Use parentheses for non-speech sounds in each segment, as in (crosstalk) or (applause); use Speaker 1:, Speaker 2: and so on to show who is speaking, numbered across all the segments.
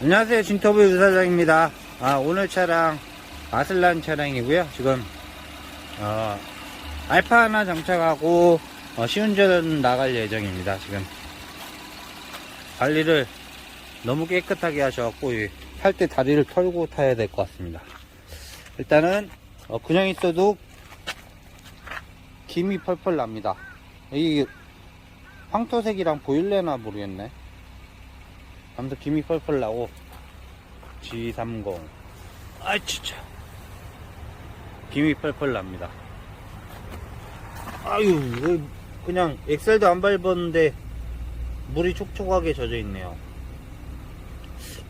Speaker 1: 안녕하세요. 진터브 유사장입니다. 아, 오늘 차량 아슬란 차량이고요. 지금 어, 알파 하나 장착하고 어, 시운전 나갈 예정입니다. 지금 관리를 너무 깨끗하게 하셔갖고 탈 때 다리를 털고 타야 될 것 같습니다. 일단은 어, 그냥 있어도 김이 펄펄 납니다. 이 황토색이랑 보일래나 모르겠네. 아무튼 김이 펄펄 나고 G30. 아 진짜. 김이 펄펄 납니다. 아유 그냥 엑셀도 안 밟았는데 물이 촉촉하게 젖어 있네요.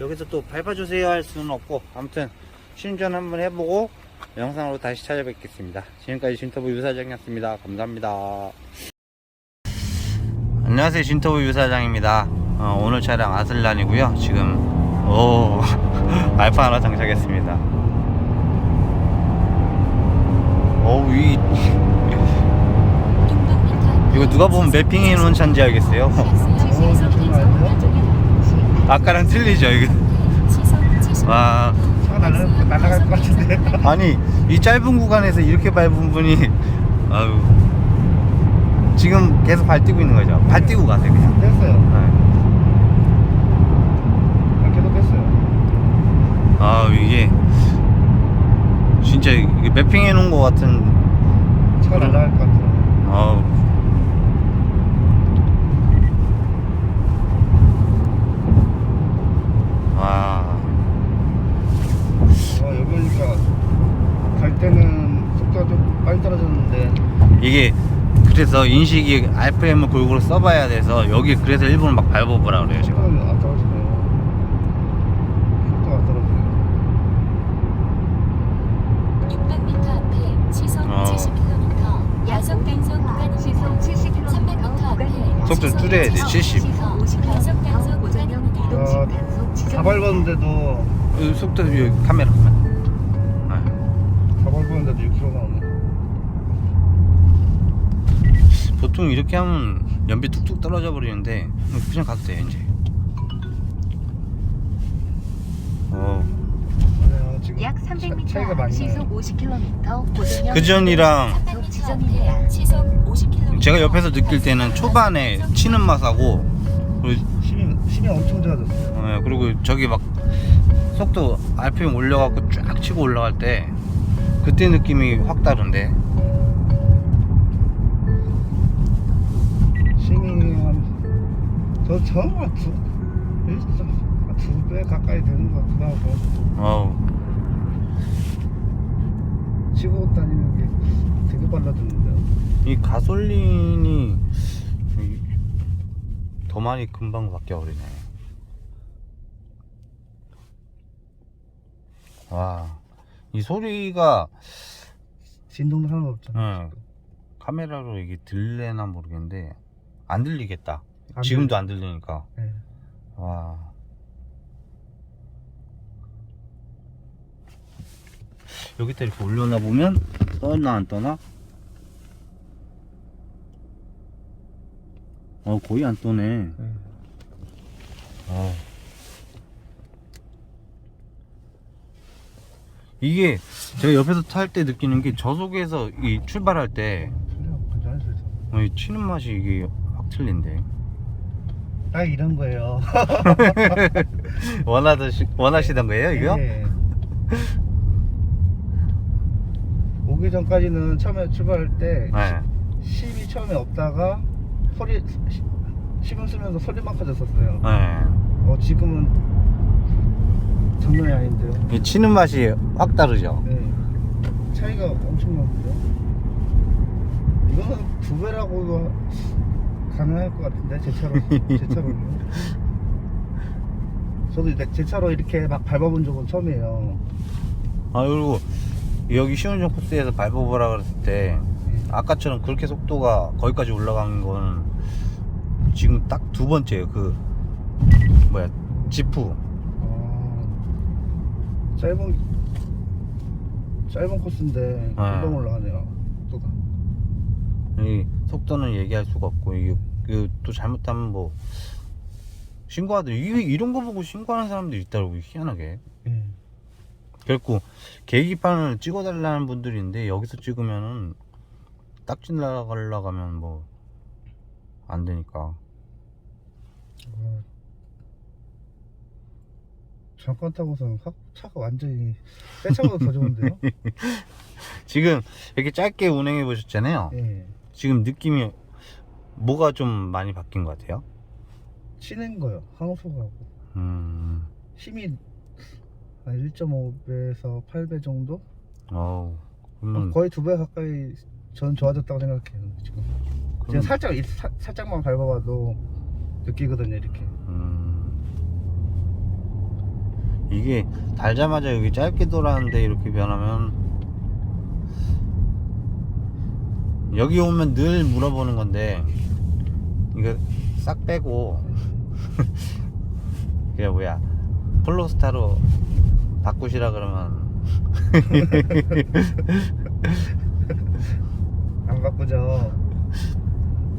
Speaker 1: 여기서 또 밟아주세요 할 수는 없고 아무튼 시운전 한번 해보고 영상으로 다시 찾아뵙겠습니다. 지금까지 진터브 유사장이었습니다. 감사합니다. 안녕하세요. 진터브 유사장입니다 어, 오늘 차량 아슬란이고요. 지금 오 (laughs) 알파 하나 장착했습니다. 어우 이 (laughs) 이거 누가 보면 매핑해 놓은 차인지 알겠어요? (laughs) 아까랑 틀리죠 이거? 와.
Speaker 2: 차가 날아갈, 날아갈 것 같은데.
Speaker 1: 아니 이 짧은 구간에서 이렇게 밟은 분이 아유. 지금 계속 발 뛰고 있는 거죠? 발 뛰고 가세요 그냥.
Speaker 2: 됐어요.
Speaker 1: 네.
Speaker 2: 계속 됐어요.
Speaker 1: 아 이게 진짜 이게 매핑해 놓은 것 같은
Speaker 2: 차가 날아갈 것.
Speaker 1: 아우. 와
Speaker 2: 어, 여기 오니까 갈 때는 속도가 좀 빨리 떨어졌는데.
Speaker 1: 이게 그래서 인식이 RPM을 골고루 써봐야 돼서 여기 그래서 일부러 막 밟아보라 그래요
Speaker 2: 속도는 안 떨어지네요. 속도가 안 떨어지네요.
Speaker 3: 600m 앞에 시속
Speaker 1: 어.
Speaker 3: 70km 야속 단속 구간입니다. 300m 앞에
Speaker 1: 속도
Speaker 3: 시속
Speaker 1: 줄여야 돼, 70.
Speaker 3: 야속 단속 구간입니다.
Speaker 2: 아, 다 밟았는데도
Speaker 1: 어, 속도 여기 카메라 아,
Speaker 2: 다 밟았는데도 6km 나오네.
Speaker 1: 보통 이렇게 하면 연비 툭툭 떨어져 버리는데 그냥 가도 돼요 이제
Speaker 2: 차-
Speaker 4: 300m
Speaker 2: 차이가 많이
Speaker 4: 시속
Speaker 2: 나요.
Speaker 4: 50km 고정형
Speaker 1: 그 전이랑
Speaker 3: 300m 앞에 시속 50km
Speaker 1: 제가 옆에서 느낄 때는 초반에 치는 맛하고 그리고,
Speaker 2: 힘이, 힘이 엄청 좋아졌어요.
Speaker 1: 어, 그리고 저기 막 속도 RPM 올려갖고 쫙 치고 올라갈 때 그때 느낌이 확 다른데
Speaker 2: 힘이 한, 저 처음 한 두, 두배 가까이 되는 것 같기도 하고.
Speaker 1: 어우
Speaker 2: 치고 다니는 게 되게 빨라졌는데요.
Speaker 1: 이 가솔린이 이- 더 많이 금방 바뀌어버리네 와 이 소리가
Speaker 2: 진동도 없잖아요.
Speaker 1: 응. 카메라로 이게 들래나 모르겠는데 안 들리겠다
Speaker 2: 안
Speaker 1: 지금도 안 들리니까
Speaker 2: 네.
Speaker 1: 와 여기다 이렇게 올려놔 보면 떠나 안 떠나? 어 거의 안 떠네
Speaker 2: 네.
Speaker 1: 어. 이게 제가 옆에서 탈 때 느끼는 게 저속에서 이 출발할 때. 어, 이 치는 맛이 이게 확 틀린데
Speaker 2: 딱 이런 거예요. (laughs)
Speaker 1: 원하듯이 원하시던 거예요 이거?
Speaker 2: 네. 오기 전까지는 처음에 출발할 때
Speaker 1: 네.
Speaker 2: 힘이 처음에 없다가 소리 시- 시동 쓰면서 소리만 커졌었어요.
Speaker 1: 네.
Speaker 2: 어 지금은 장난이 아닌데요.
Speaker 1: 이 치는 맛이 확 다르죠.
Speaker 2: 네. 차이가 엄청나는데요. 이거는 두 배라고도 가능할 것 같은데 제 차로 제 차로는. 저도 제 차로 이렇게 막 밟아본 적은 처음이에요.
Speaker 1: 아 그리고 여기 시운전 코스에서 밟아보라 그랬을 때 아까처럼 그렇게 속도가 거기까지 올라간 건 지금 딱 두 번째예요. 그 뭐야 지프.
Speaker 2: 아, 짧은 짧은 코스인데 금방 올라가네요. 또다.
Speaker 1: 이 속도는 얘기할 수가 없고 이게 그또 잘못하면 뭐 신고하더 이 이런 거 보고 신고하는 사람들이 있더라고 희한하게.
Speaker 2: 예.
Speaker 1: 그래갖고 계기판을 찍어달라는 분들인데 여기서 찍으면은 딱지 날아가려고 하면 뭐 안 되니까.
Speaker 2: 와. 잠깐 타고서 확 차가 완전히 새 차보다 더 좋은데요? (laughs)
Speaker 1: 지금 이렇게 짧게 운행해 보셨잖아요.
Speaker 2: 예.
Speaker 1: 지금 느낌이 뭐가 좀 많이 바뀐 것 같아요?
Speaker 2: 치는 거요. 항소가고
Speaker 1: 음,
Speaker 2: 힘이 한 1.5배에서 8배 정도?
Speaker 1: 어우, 그러면
Speaker 2: 거의 두 배 가까이 전 좋아졌다고 생각해요. 지금.
Speaker 1: 그럼-
Speaker 2: 제가 살짝 이- 사- 살짝만 밟아봐도 느끼거든요. 이렇게.
Speaker 1: 음, 이게 달자마자 여기 짧게 돌았는데 이렇게 변하면 여기 오면 늘 물어보는 건데 이거 싹 빼고 (laughs) 그게 뭐야 폴로스타로 바꾸시라 그러면 (laughs)
Speaker 2: 안 바꾸죠.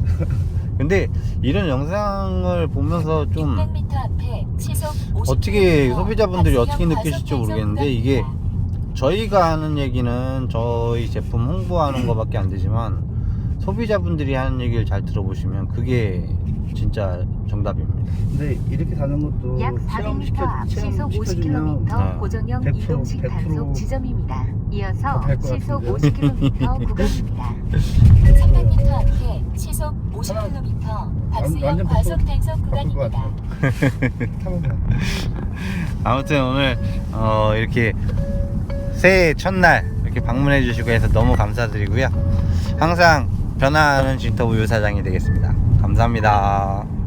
Speaker 2: (laughs)
Speaker 1: 근데 이런 영상을 보면서 좀
Speaker 3: 600m 앞에 시속 50km
Speaker 1: 어떻게 소비자분들이 어떻게 느끼실지
Speaker 3: 과속
Speaker 1: 모르겠는데 이게. 저희가 하는 얘기는 저희 제품 홍보하는 것밖에 안 되지만 소비자분들이 하는 얘기를 잘 들어보시면 그게 진짜 정답입니다.
Speaker 2: 근데 이렇게 가는 것도
Speaker 4: 약 400m 앞 시속 50km
Speaker 1: 네.
Speaker 4: 고정형
Speaker 2: 100%
Speaker 4: 이동식
Speaker 2: 100%
Speaker 4: 단속 지점입니다. 이어서 시속
Speaker 2: 같은데요?
Speaker 4: 50km (laughs) 구간입니다.
Speaker 3: 300m 앞에 시속 50km 박스형
Speaker 2: 완전
Speaker 3: 과속 단속
Speaker 2: 바꿀 것
Speaker 3: 구간입니다.
Speaker 2: 같아요. 타보면. (laughs)
Speaker 1: 아무튼 오늘 어 이렇게 새해 첫날 이렇게 방문해 주시고 해서 너무 감사드리고요. 항상 변화하는 진터우유 사장이 되겠습니다. 감사합니다.